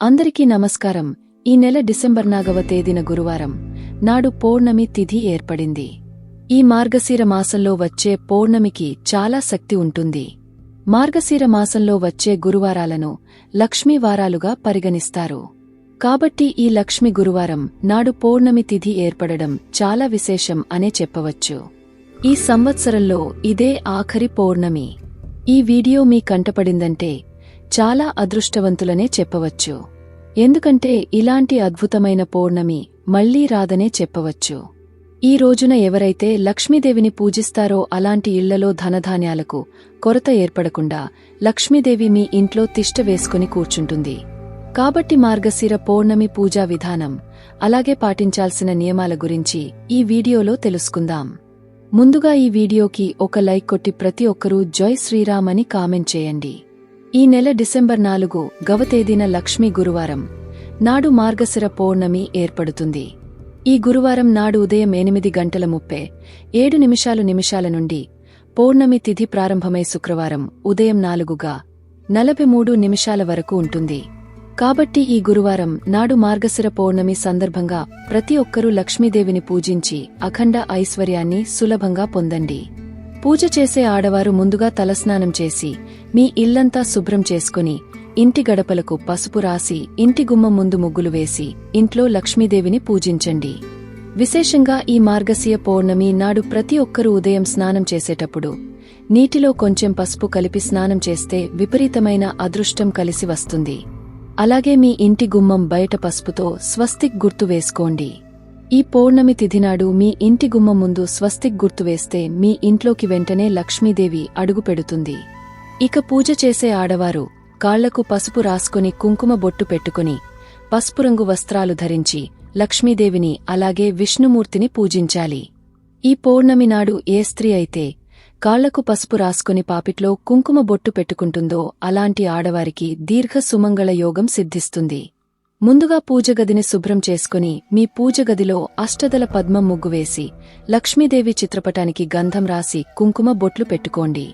అందరికీ నమస్కారం. ఈ నెల డిసెంబర్ నాగవ తేదీన గురువారం నాడు పౌర్ణమి తిథి ఏర్పడింది. ఈ మార్గశీర మాసంలో వచ్చే పౌర్ణమికి చాలా శక్తి ఉంటుంది. మార్గశీర మాసంలో వచ్చే గురువారాలను లక్ష్మీ వారాలుగా పరిగణిస్తారు. కాబట్టి ఈ లక్ష్మి గురువారం నాడు పౌర్ణమి తిథి ఏర్పడడం చాలా విశేషం అనే చెప్పవచ్చు. ఈ సంవత్సరంలో ఇదే ఆఖరి పౌర్ణమి. ఈ వీడియో మీ కంటపడిందంటే చాలా అదృష్టవంతులనే చెప్పవచ్చు. ఎందుకంటే ఇలాంటి అద్భుతమైన పౌర్ణమి మళ్ళీ రాదనే చెప్పవచ్చు. ఈ రోజున ఎవరైతే లక్ష్మీదేవిని పూజిస్తారో అలాంటి ఇళ్ళలో ధనధాన్యాలకు కొరత ఏర్పడకుండా లక్ష్మీదేవి మీ ఇంట్లో తిష్ట వేసుకుని కూర్చుంటుంది. కాబట్టి మార్గశిర పౌర్ణమి పూజా విధానం అలాగే పాటించాల్సిన నియమాల గురించి ఈ వీడియోలో తెలుసుకుందాం. ముందుగా ఈ వీడియోకి ఒక లైక్ కొట్టి ప్రతి ఒక్కరూ జై శ్రీరామ్ అని కామెంట్ చేయండి. ఈ నెల డిసెంబర్ నాలుగు గవ తేదీన లక్ష్మీ గురువారం. నాడు మార్గశిర పౌర్ణమి ఏర్పడుతుంది. ఈ గురువారం నాడు ఉదయం ఎనిమిది గంటల ముప్పై ఏడు నిమిషాలు నిమిషాల నుండి పౌర్ణమి తిథి ప్రారంభమై శుక్రవారం ఉదయం నాలుగుగా నలభై మూడు నిమిషాల వరకు ఉంటుంది. కాబట్టి ఈ గురువారం నాడు మార్గశిర పౌర్ణమి సందర్భంగా ప్రతి ఒక్కరూ లక్ష్మీదేవిని పూజించి అఖండ ఐశ్వర్యాన్ని సులభంగా పొందండి. పూజ చేసే ఆడవారు ముందుగా తలస్నానం చేసి మీ ఇల్లంతా శుభ్రం చేసుకుని ఇంటి గడపలకు పసుపు రాసి ఇంటి గుమ్మం ముందు ముగ్గులు వేసి ఇంట్లో లక్ష్మీదేవిని పూజించండి. విశేషంగా ఈ మార్గశీయ పౌర్ణమి నాడు ప్రతి ఒక్కరూ ఉదయం స్నానం చేసేటప్పుడు నీటిలో కొంచెం పసుపు కలిపి స్నానం చేస్తే విపరీతమైన అదృష్టం కలిసి వస్తుంది. అలాగే మీ ఇంటి గుమ్మం బయట పసుపుతో స్వస్తిక్ గుర్తు వేసుకోండి. ఈ పౌర్ణమి తిథినాడు మీ ఇంటి గుమ్మ ముందు స్వస్తిక్ గుర్తు వేస్తే మీ ఇంట్లోకి వెంటనే లక్ష్మీదేవి అడుగుపెడుతుంది ఇక పూజ చేసే ఆడవారు కాళ్ళకు పసుపు రాసుకుని కుంకుమ బొట్టు పెట్టుకుని పసుపు రంగు వస్త్రాలు ధరించి లక్ష్మీదేవిని అలాగే విష్ణుమూర్తిని పూజించాలి. ఈ పౌర్ణమి నాడు ఏ స్త్రీ అయితే కాళ్ళకు పసుపు రాసుకుని పాపిట్లో కుంకుమ బొట్టు పెట్టుకుంటుందో అలాంటి ఆడవారికి దీర్ఘ సుమంగళ యోగం సిద్ధిస్తుంది. ముందుగా పూజగదిని శుభ్రం చేసుకుని మీ పూజగదిలో అష్టదల పద్మం ముగ్గు వేసి లక్ష్మీదేవి చిత్రపటానికి గంధం రాసి కుంకుమ బొట్లు పెట్టుకోండి.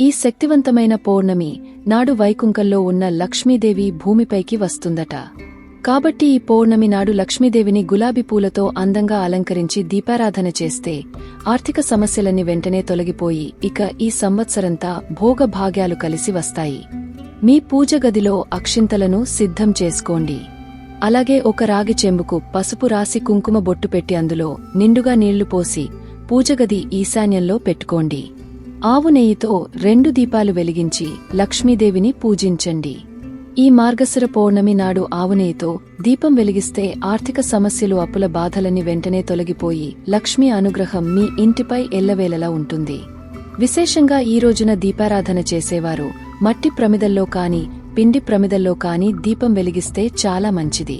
ఈ శక్తివంతమైన పౌర్ణమి నాడు వైకుంకంలో ఉన్న లక్ష్మీదేవి భూమిపైకి వస్తుందట. కాబట్టి ఈ పౌర్ణమి నాడు లక్ష్మీదేవిని గులాబీ పూలతో అందంగా అలంకరించి దీపారాధన చేస్తే ఆర్థిక సమస్యలన్నీ వెంటనే తొలగిపోయి ఇక ఈ సంవత్సరంతా భోగభాగ్యాలు కలిసి వస్తాయి. మీ పూజ గదిలో అక్షింతలను సిద్ధం చేసుకోండి. అలాగే ఒక రాగి చెంబుకు పసుపు రాసి కుంకుమ బొట్టు పెట్టి అందులో నిండుగా నీళ్ళు పోసి పూజగది ఈశాన్యంలో పెట్టుకోండి. ఆవు నెయ్యితో రెండు దీపాలు వెలిగించి లక్ష్మీదేవిని పూజించండి. ఈ మార్గశిర పౌర్ణమి నాడు ఆవునేయితో దీపం వెలిగిస్తే ఆర్థిక సమస్యలు అప్పుల బాధలని వెంటనే తొలగిపోయి లక్ష్మీ అనుగ్రహం మీ ఇంటిపై ఎల్లవేళలా ఉంటుంది. విశేషంగా ఈ రోజున దీపారాధన చేసేవారు మట్టి ప్రమిదల్లో కాని పిండి ప్రమిదల్లో కాని దీపం వెలిగిస్తే చాలా మంచిది.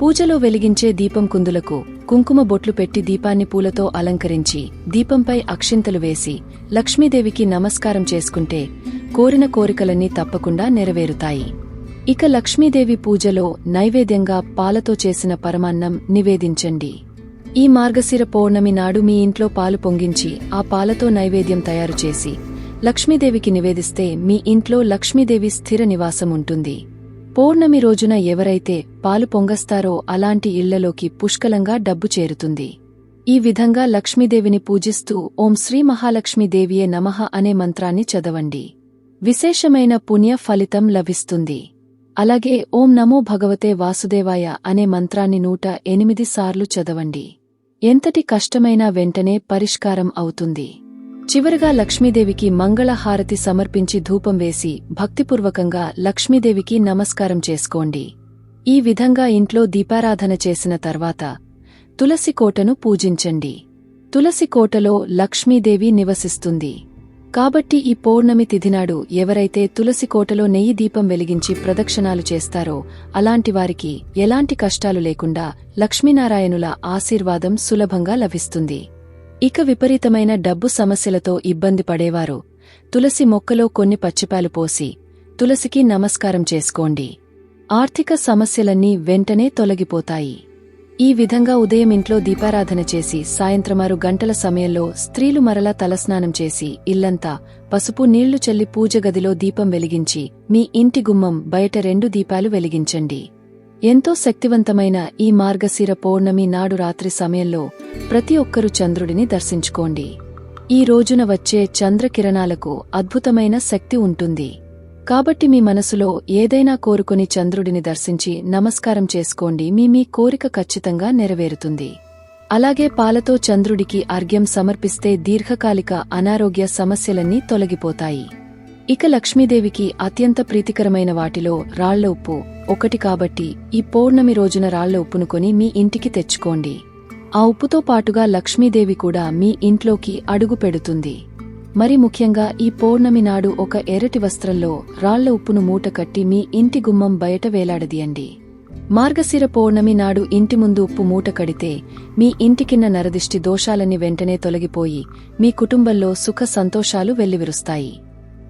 పూజలో వెలిగించే దీపం కుందులకు కుంకుమ బొట్లు పెట్టి దీపాన్ని పూలతో అలంకరించి దీపంపై అక్షింతలు వేసి లక్ష్మీదేవికి నమస్కారం చేసుకుంటే కోరిన కోరికలన్నీ తప్పకుండా నెరవేరుతాయి. ఇక లక్ష్మీదేవి పూజలో నైవేద్యంగా పాలతో చేసిన పరమాన్నం నివేదించండి. ఈ మార్గశిర పౌర్ణమి నాడు మీ ఇంట్లో పాలు పొంగించి ఆ పాలతో నైవేద్యం తయారు చేసి లక్ష్మీదేవికి నివేదిస్తే మీ ఇంట్లో లక్ష్మీదేవి స్థిర నివాసం ఉంటుంది పౌర్ణమి రోజున ఎవరైతే పాలు పొంగస్తారో అలాంటి ఇళ్ళలోకి పుష్కలంగా డబ్బు చేరుతుంది. ఈ విధంగా లక్ష్మీదేవిని పూజిస్తూ ఓం శ్రీ మహాలక్ష్మీదేవియే నమః అనే మంత్రాన్ని చదవండి. విశేషమైన పుణ్య ఫలితం లభిస్తుంది. అలాగే ఓం నమో భగవతే వాసుదేవాయ అనే మంత్రాన్ని నూట ఎనిమిది సార్లు చదవండి. ఎంతటి కష్టమైనా వెంటనే పరిష్కారం అవుతుంది. చివరగా లక్ష్మీదేవికి మంగళహారతి సమర్పించి ధూపం వేసి భక్తిపూర్వకంగా లక్ష్మీదేవికి నమస్కారం చేసుకోండి. ఈ విధంగా ఇంట్లో దీపారాధన చేసిన తర్వాత తులసి కోటను పూజించండి. తులసి కోటలో లక్ష్మీదేవి నివసిస్తుంది. కాబట్టి ఈ పౌర్ణమి తిథినాడు ఎవరైతే తులసి కోటలో నెయ్యి దీపం వెలిగించి ప్రదక్షిణాలు చేస్తారో అలాంటి వారికి ఎలాంటి కష్టాలు లేకుండా లక్ష్మీనారాయణుల ఆశీర్వాదం సులభంగా లభిస్తుంది. ఇక విపరీతమైన డబ్బు సమస్యలతో ఇబ్బంది పడేవారు. తులసి మొక్కలో కొన్ని పచ్చిపాలు పోసి తులసికి నమస్కారం చేసుకోండి. ఆర్థిక సమస్యలన్నీ వెంటనే తొలగిపోతాయి. ఈ విధంగా ఉదయం ఇంట్లో దీపారాధన చేసి సాయంత్రమారు గంటల సమయంలో స్త్రీలు మరలా తలస్నానం చేసి ఇల్లంతా పసుపు నీళ్ళు చల్లి పూజ గదిలో దీపం వెలిగించి మీ ఇంటి గుమ్మం బయట రెండు దీపాలు వెలిగించండి. ఎంతో శక్తివంతమైన ఈ మార్గశిర పౌర్ణమి నాడు రాత్రి సమయంలో ప్రతి ఒక్కరూ చంద్రుడిని దర్శించుకోండి. ఈ రోజున వచ్చే చంద్రకిరణాలకు అద్భుతమైన శక్తి ఉంటుంది. కాబట్టి మీ మనసులో ఏదైనా కోరుకుని చంద్రుడిని దర్శించి నమస్కారం చేసుకోండి. మీ మీ కోరిక ఖచ్చితంగా నెరవేరుతుంది. అలాగే పాలతో చంద్రుడికి అర్ఘ్యం సమర్పిస్తే దీర్ఘకాలిక అనారోగ్య సమస్యలన్నీ తొలగిపోతాయి. ఇక లక్ష్మీదేవికి అత్యంత ప్రీతికరమైన వాటిలో రాళ్ళ ఉప్పు ఒకటి కాబట్టి ఈ పౌర్ణమి రోజున రాళ్ళ ఉప్పును కొని మీ ఇంటికి తెచ్చుకోండి. ఆ ఉప్పుతో పాటుగా లక్ష్మీదేవి కూడా మీ ఇంట్లోకి అడుగు పెడుతుంది. మరి ముఖ్యంగా ఈ పౌర్ణమి నాడు ఒక ఎర్రటి వస్త్రంలో రాళ్ళ ఉప్పును మూట కట్టి మీ ఇంటి గుమ్మం బయట వేలాడదీయండి. మార్గశిర పౌర్ణమి నాడు ఇంటి ముందు ఉప్పు మూట కడితే మీ ఇంటికిన్న నరదిష్టి దోషాలన్నీ వెంటనే తొలగిపోయి మీ కుటుంబంలో సుఖ సంతోషాలు వెల్లివిరుస్తాయి.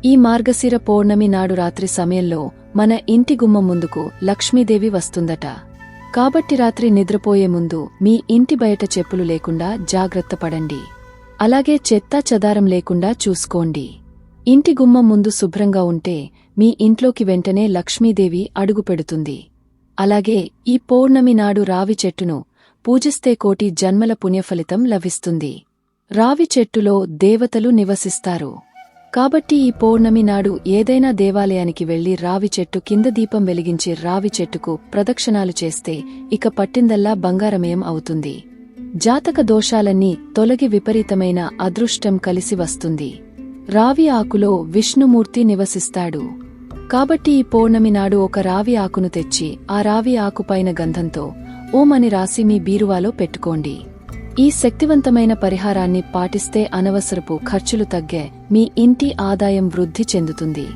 ఈ మార్గశిర పౌర్ణమి నాడు రాత్రి సమయంలో మన ఇంటి గుమ్మం ముందుకు లక్ష్మీదేవి వస్తుందట. కాబట్టి రాత్రి నిద్రపోయే ముందు మీ ఇంటి బయట చెప్పులు లేకుండా జాగ్రత్త పడండి. అలాగే చెత్తా చెదారం లేకుండా చూసుకోండి. ఇంటి గుమ్మం ముందు శుభ్రంగా ఉంటే మీ ఇంట్లోకి వెంటనే లక్ష్మీదేవి అడుగుపెడుతుంది అలాగే ఈ పౌర్ణమి నాడు రావి చెట్టును పూజిస్తే కోటి జన్మల పుణ్యఫలితం లభిస్తుంది. రావి చెట్టులో దేవతలు నివసిస్తారు. కాబట్టి ఈ పౌర్ణమి నాడు ఏదైనా దేవాలయానికి వెళ్ళి రావి చెట్టు కింద దీపం వెలిగించి రావి చెట్టుకు ప్రదక్షిణాలు చేస్తే ఇక పట్టిందల్లా బంగారమయం అవుతుంది. జాతక దోషాలన్నీ తొలగి విపరీతమైన అదృష్టం కలిసి వస్తుంది. రావి ఆకులో విష్ణుమూర్తి నివసిస్తాడు. కాబట్టి ఈ పౌర్ణమి నాడు ఒక రావి ఆకును తెచ్చి ఆ రావి ఆకుపైన గంధంతో ఓమని రాసి మీ బీరువాలో పెట్టుకోండి. ఈ శక్తివంతమైన పరిహారాన్ని పాటిస్తే అనవసరపు ఖర్చులు తగ్గే మీ ఇంటి ఆదాయం వృద్ధి చెందుతుంది.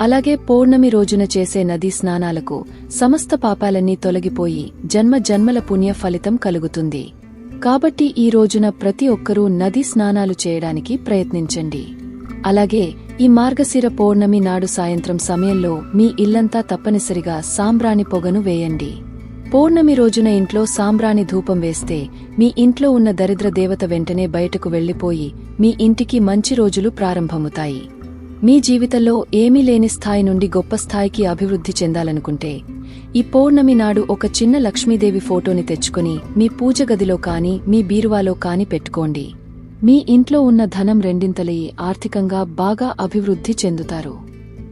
అలాగే పౌర్ణమి రోజున చేసే నదీ స్నానాలకు సమస్త పాపాలన్నీ తొలగిపోయి జన్మ జన్మల పుణ్య ఫలితం కలుగుతుంది. కాబట్టి ఈ రోజున ప్రతి ఒక్కరూ నదీ స్నానాలు చేయడానికి ప్రయత్నించండి. అలాగే ఈ మార్గశిర పౌర్ణమి నాడు సాయంత్రం సమయంలో మీ ఇల్లంతా తప్పనిసరిగా సాంబ్రాణి పొగను వేయండి. పౌర్ణమి రోజున ఇంట్లో సాంబ్రాణి ధూపం వేస్తే మీ ఇంట్లో ఉన్న దరిద్ర దేవత వెంటనే బయటకు వెళ్ళిపోయి మీ ఇంటికి మంచి రోజులు ప్రారంభముతాయి మీ జీవితంలో ఏమీ లేని స్థాయి నుండి గొప్ప స్థాయికి అభివృద్ధి చెందాలనుకుంటే ఈ పౌర్ణమి నాడు ఒక చిన్న లక్ష్మీదేవి ఫోటోని తెచ్చుకుని మీ పూజ గదిలో కాని మీ బీరువాలో కాని పెట్టుకోండి. మీ ఇంట్లో ఉన్న ధనం రెండింతలయి ఆర్థికంగా బాగా అభివృద్ధి చెందుతారు.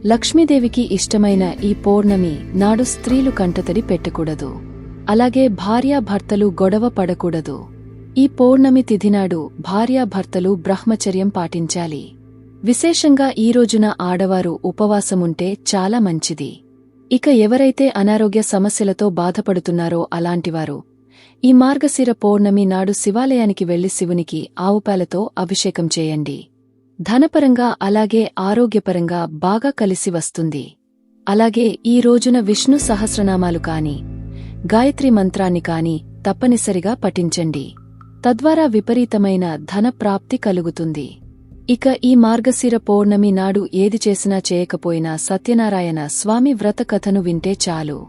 లక్ష్మీదేవికి ఇష్టమైన ఈ పౌర్ణమి నాడు స్త్రీలు కంటతడి పెట్టకూడదు. అలాగే భార్యాభర్తలు గొడవ పడకూడదు. ఈ పౌర్ణమి తిథినాడు భార్యాభర్తలు బ్రహ్మచర్యం పాటించాలి. విశేషంగా ఈ రోజున ఆడవారు ఉపవాసముంటే చాలా మంచిది. ఇక ఎవరైతే అనారోగ్య సమస్యలతో బాధపడుతున్నారో అలాంటివారు ఈ మార్గశిర పౌర్ణమి నాడు శివాలయానికి వెళ్ళి శివునికి ఆవుపాలతో అభిషేకం చేయండి. ధనపరంగా అలాగే ఆరోగ్యపరంగా బాగా కలిసి వస్తుంది. అలాగే ఈ రోజున విష్ణు సహస్రనామాలు కాని గాయత్రి మంత్రాన్ని కాని తప్పనిసరిగా పఠించండి. తద్వారా విపరీతమైన ధన ప్రాప్తి కలుగుతుంది. ఇక ఈ మార్గశిర పౌర్ణమి నాడు ఏది చేసినా చేయకపోయినా సత్యనారాయణ స్వామి వ్రత కథను వింటే చాలు.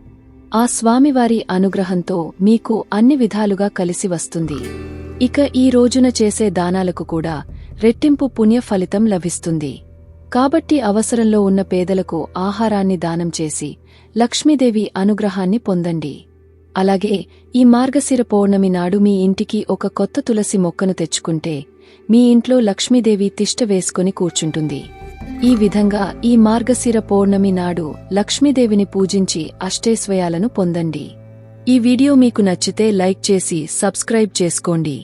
ఆ స్వామివారి అనుగ్రహంతో మీకు అన్ని విధాలుగా కలిసి వస్తుంది. ఇక ఈ రోజున చేసే దానాలకు కూడా రెట్టింపు పుణ్య ఫలితం లభిస్తుంది. కాబట్టి అవసరంలో ఉన్న పేదలకు ఆహారాన్ని దానం చేసి లక్ష్మీదేవి అనుగ్రహాన్ని పొందండి. అలాగే ఈ మార్గశిర పౌర్ణమి నాడు మీ ఇంటికి ఒక కొత్త తులసి మొక్కను తెచ్చుకుంటే మీ ఇంట్లో లక్ష్మీదేవి తిష్ట వేసుకుని కూర్చుంటుంది. ఈ విధంగా ఈ మార్గశిర పౌర్ణమి నాడు లక్ష్మీదేవిని పూజించి అష్టేశ్వయాలను పొందండి. ఈ వీడియో మీకు నచ్చితే లైక్ చేసి సబ్స్క్రైబ్ చేసుకోండి.